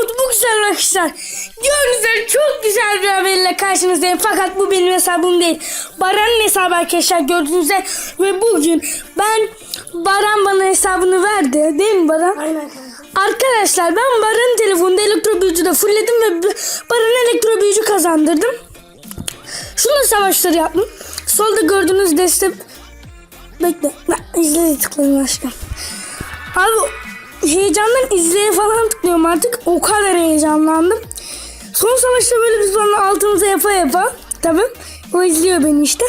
Mutlu bu güzel arkadaşlar. Gördüğünüz çok güzel bir haberle karşınızdayım. Fakat bu benim hesabım değil. Baran'ın hesabı arkadaşlar gördüğünüz. Ve bugün ben Baran bana hesabını verdi. Değil mi Baran? Aynen. Arkadaşlar ben Baran'ın telefonunda elektro büyücüde fullledim ve Baran'a elektro büyücü kazandırdım. Şunu savaşları yaptım. Solda gördüğünüz destek... Bekle. Ben izleye tıklayayım aşkım. Abi heyecandan izleye falan tıklıyorum artık. O kadar heyecanlandım. Son savaşta böyle biz onun altımıza yapa yapa. Tabii. O izliyor beni işte.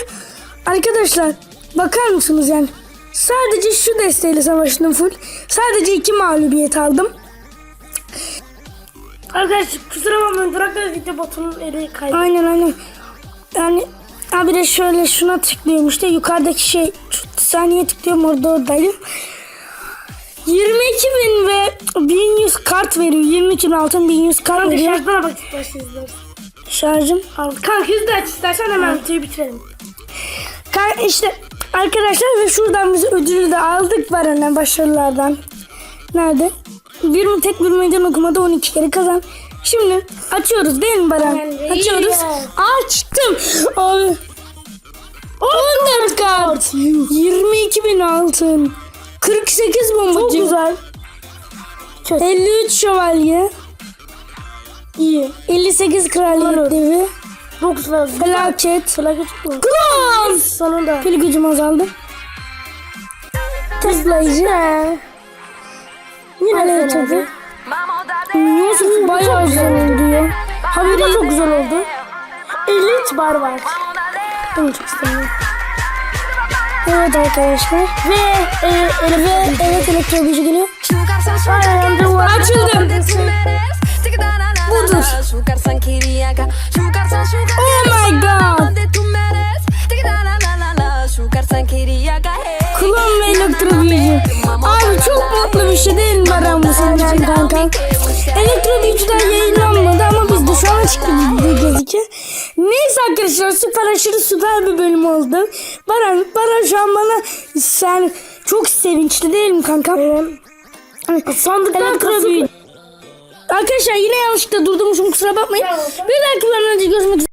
Arkadaşlar bakar mısınız yani? Sadece şu desteğiyle savaştım full. Sadece iki mağlubiyet aldım. Arkadaşlar kusura bakmayın durakta video botunun eli kaydı. Aynen aynen. Yani abi de şöyle şuna tıklıyorum işte yukarıdaki şey saniye tıklıyorum orada oradayım. 22 bin ve 1100 kart veriyor. 22 bin altın 1100 kart Kanka veriyor. şartlara bak isterseniz. Şarjım. Al. Kanka hızlı aç istersen hemen videoyu bitirelim. Ka- işte arkadaşlar ve şuradan biz ödülü de aldık Baran'a başarılardan. Nerede? Bir mi tek bir meydan okumada 12 kere kazan. Şimdi açıyoruz değil mi Baran? Açıyoruz. Açtım. Abi. 14 kart. 22 bin altın. 48 bombacı. Çok güzel. 53 şövalye. İyi. 58 kraliyet devi. Çok güzel. Felaket. Felaket. Klan. Sonunda. Pil gücüm azaldı. Tızlayıcı. Yine Alev fena tadı. Yusuf bayağı güzel oldu ya. Haberi çok güzel oldu. Elit bar var. Bunu çok istemiyorum. Evet arkadaşlar. Ve e, ele Ve evet elektro gücü geliyor. Açıldım. Budur. Oh mi Baran bu için kanka? Elektro büyücüler yayınlanmadı ama biz de şu an çıktı bir gözüküyor. Neyse arkadaşlar süper aşırı süper bir bölüm oldu. Baran, Baran şu an bana sen çok sevinçli değil mi kanka? kasıp büyücü. Arkadaşlar yine yanlışlıkla durdurmuşum kusura bakmayın. Bir dahaki bölümde görüşmek üzere.